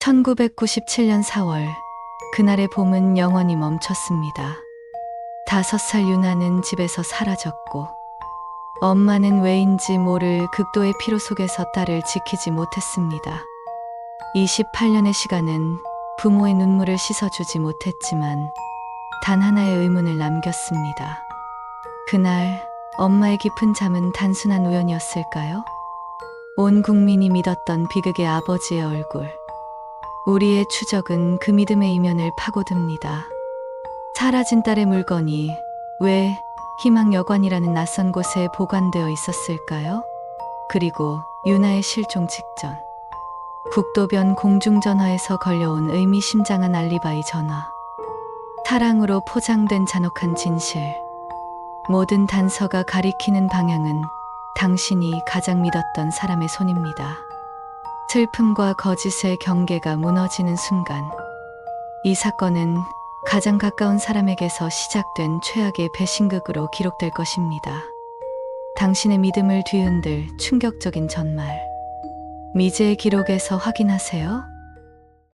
1997년 4월, 그날의 봄은 영원히 멈췄습니다. 다섯 살 유나는 집에서 사라졌고, 엄마는 왜인지 모를 극도의 피로 속에서 딸을 지키지 못했습니다. 28년의 시간은 부모의 눈물을 씻어주지 못했지만, 단 하나의 의문을 남겼습니다. 그날 엄마의 깊은 잠은 단순한 우연이었을까요? 온 국민이 믿었던 비극의 아버지의 얼굴. 우리의 추적은 그 믿음의 이면을 파고듭니다. 사라진 딸의 물건이 왜 희망 여관이라는 낯선 곳에 보관되어 있었을까요? 그리고 유나의 실종 직전. 국도변 공중전화에서 걸려온 의미심장한 알리바이 전화. 사랑으로 포장된 잔혹한 진실. 모든 단서가 가리키는 방향은 당신이 가장 믿었던 사람의 손입니다. 슬픔과 거짓의 경계가 무너지는 순간, 이 사건은 가장 가까운 사람에게서 시작된 최악의 배신극으로 기록될 것입니다. 당신의 믿음을 뒤흔들 충격적인 전말. 미제의 기록에서 확인하세요.